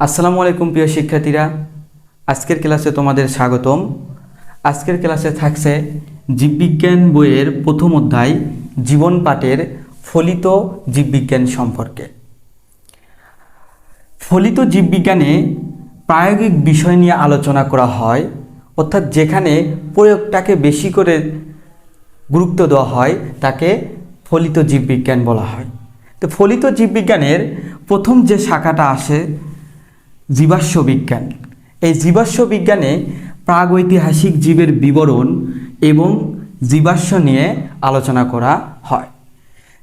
আসসালামু আলাইকুম প্রিয় শিক্ষার্থীরা। আজকের ক্লাসে তোমাদের স্বাগতম। আজকের ক্লাসে থাকছে জীববিজ্ঞান বইয়ের প্রথম অধ্যায় জীবন পাঠের ফলিত জীববিজ্ঞান সম্পর্কে। ফলিত জীববিজ্ঞানে প্রায়োগিক বিষয় নিয়ে আলোচনা করা হয়, অর্থাৎ যেখানে প্রয়োগটাকে বেশি করে গুরুত্ব দেওয়া হয়, তাকে ফলিত জীববিজ্ঞান বলা হয়। তো ফলিত জীববিজ্ঞানের প্রথম যে শাখাটা আসে জীবাশ্ম বিজ্ঞান। এই জীবাশ্ম বিজ্ঞানে প্রাগৈতিহাসিক জীবের বিবরণ এবং জীবাশ্ম নিয়ে আলোচনা করা হয়।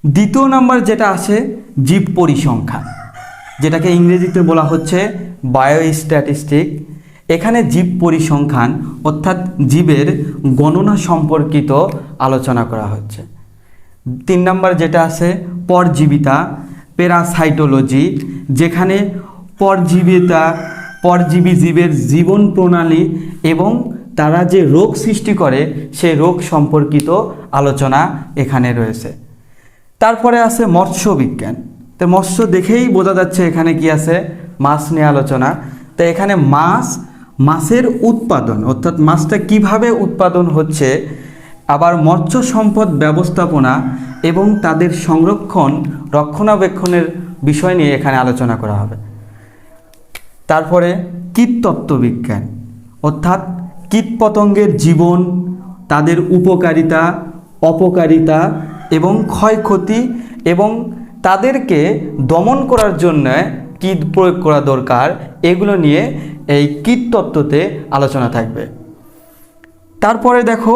দ্বিতীয় নম্বর যেটা আছে, জীব পরিসংখ্যান। যেটাকে ইংরেজিতে বলা হচ্ছে বায়োস্ট্যাটিস্টিক। এখানে জীব পরিসংখ্যান অর্থাৎ জীবের গণনা সম্পর্কিত আলোচনা করা হচ্ছে। তিন নম্বর যেটা আছে, পরজীবিতা, প্যারাসাইটোলজি, যেখানে পরজীবিতা, পরজীবী জীবের জীবন প্রণালী এবং তারা যে রোগ সৃষ্টি করে সেই রোগ সম্পর্কিত আলোচনা এখানে রয়েছে। তারপরে আছে মৎস্য বিজ্ঞান তো মৎস্য দেখেই বোঝা যাচ্ছে এখানে কি আছে, মাছ নিয়ে আলোচনা। তো এখানে মাছ, মাছের উৎপাদন, অর্থাৎ মাছটা কীভাবে উৎপাদন হচ্ছে, আবার মৎস্য সম্পদ ব্যবস্থাপনা এবং তাদের সংরক্ষণ, রক্ষণাবেক্ষণের বিষয় নিয়ে এখানে আলোচনা করা হবে। তারপরে কীটতত্ত্ব বিজ্ঞান অর্থাৎ কীটপতঙ্গের জীবন, তাদের উপকারিতা, অপকারিতা এবং ক্ষয়ক্ষতি এবং তাদেরকে দমন করার জন্য কী প্রয়োগ করা দরকার, এগুলো নিয়ে এই কীটতত্ত্বতে আলোচনা থাকবে। তারপরে দেখো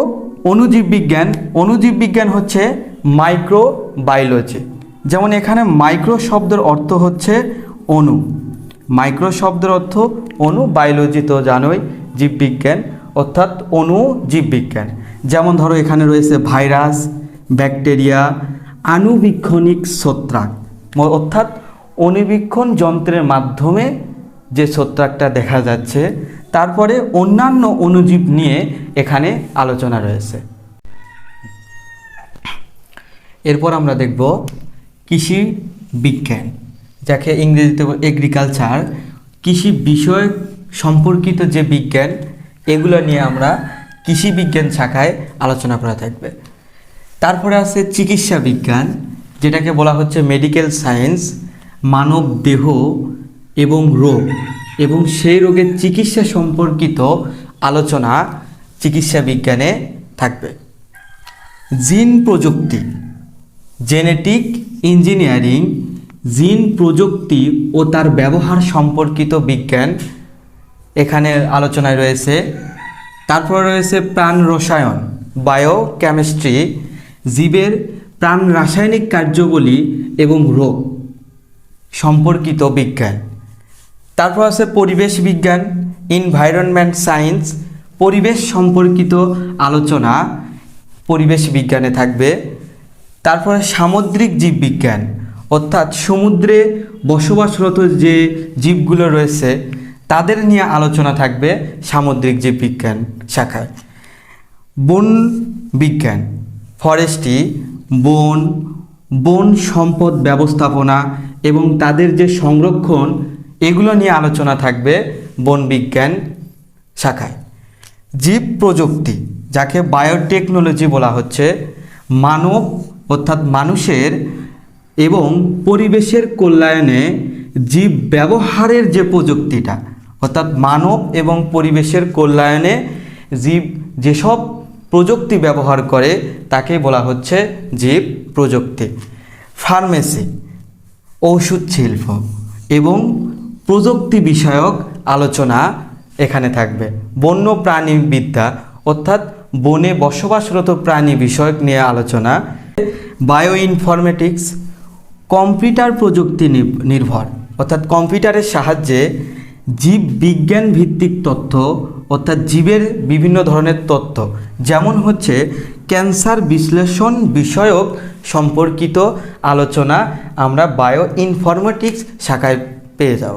অনুজীব বিজ্ঞান অনুজীব বিজ্ঞান হচ্ছে মাইক্রো বায়োলজি যেমন এখানে মাইক্রো শব্দের অর্থ হচ্ছে অণু। মাইক্রো শব্দের অর্থ অণু বায়োলজি তো জানোই, জীববিজ্ঞান, অর্থাৎ অণু জীববিজ্ঞান। যেমন ধরো, এখানে রয়েছে ভাইরাস, ব্যাকটেরিয়া, আণুবীক্ষণিক ছত্রাক। অর্থাৎ অণুবীক্ষণ যন্ত্রের মাধ্যমে যে ছত্রাকটা দেখা যাচ্ছে, তারপরে অন্যান্য অণুজীব নিয়ে এখানে আলোচনা রয়েছে। এরপর আমরা দেখব কৃষি বিজ্ঞান। যাকে ইংরেজিতে এগ্রিকালচার কৃষি বিষয় সম্পর্কিত যে বিজ্ঞান, এগুলো নিয়ে আমরা কৃষি বিজ্ঞান শাখায় আলোচনা করা থাকবে। তারপরে আছে চিকিৎসা বিজ্ঞান, যেটাকে বলা হচ্ছে মেডিকেল সায়েন্স মানব দেহ এবং রোগ। এবং সেই রোগের চিকিৎসা সম্পর্কিত আলোচনা চিকিৎসা বিজ্ঞানে থাকবে। জিন প্রযুক্তি জেনেটিক ইঞ্জিনিয়ারিং জিন প্রযুক্তি ও তার ব্যবহার সম্পর্কিত বিজ্ঞান এখানে আলোচনায় রয়েছে। তারপর রয়েছে প্রাণ রসায়ন বায়োকেমিস্ট্রি জীবের প্রাণ রাসায়নিক কার্যবলী এবং রোগ সম্পর্কিত বিজ্ঞান। তারপর আছে পরিবেশ বিজ্ঞান ইনভায়রনমেন্ট সায়েন্স পরিবেশ সম্পর্কিত আলোচনা পরিবেশ বিজ্ঞানে থাকবে। তারপরে সামুদ্রিক জীববিজ্ঞান অর্থাৎ সমুদ্রে বসবাসরত যে জীবগুলো রয়েছে, তাদের নিয়ে আলোচনা থাকবে সামুদ্রিক যে জীববিজ্ঞান শাখায় বন বিজ্ঞান ফরেস্ট্রি বন বন সম্পদ ব্যবস্থাপনা এবং তাদের যে সংরক্ষণ, এগুলো নিয়ে আলোচনা থাকবে বন বিজ্ঞান শাখায়। জীব প্রযুক্তি, যাকে বায়োটেকনোলজি বলা হচ্ছে, মানব অর্থাৎ মানুষের এবং পরিবেশের কল্যাণে জীব ব্যবহারের যে প্রযুক্তিটা, অর্থাৎ মানব এবং পরিবেশের কল্যাণে জীব যেসব প্রযুক্তি ব্যবহার করে, তাকে বলা হচ্ছে জীব প্রযুক্তি। ফার্মেসি, ঔষধ শিল্প এবং প্রযুক্তি বিষয়ক আলোচনা এখানে থাকবে। বন্য প্রাণী বিদ্যা অর্থাৎ বনে বসবাসরত প্রাণী বিষয়ক নিয়ে আলোচনা। বায়ো ইনফরমেটিক্স কম্পিউটার প্রযুক্তি নির্ভর। অর্থাৎ কম্পিউটারের সাহায্যে জীব বিজ্ঞান ভিত্তিক তথ্য, অর্থাৎ জীবের বিভিন্ন ধরনের তথ্য, যেমন হচ্ছে ক্যান্সার বিশ্লেষণ বিষয়ক সম্পর্কিত আলোচনা আমরা বায়ো ইনফরমেটিক্স শাখায় পেয়ে যাব।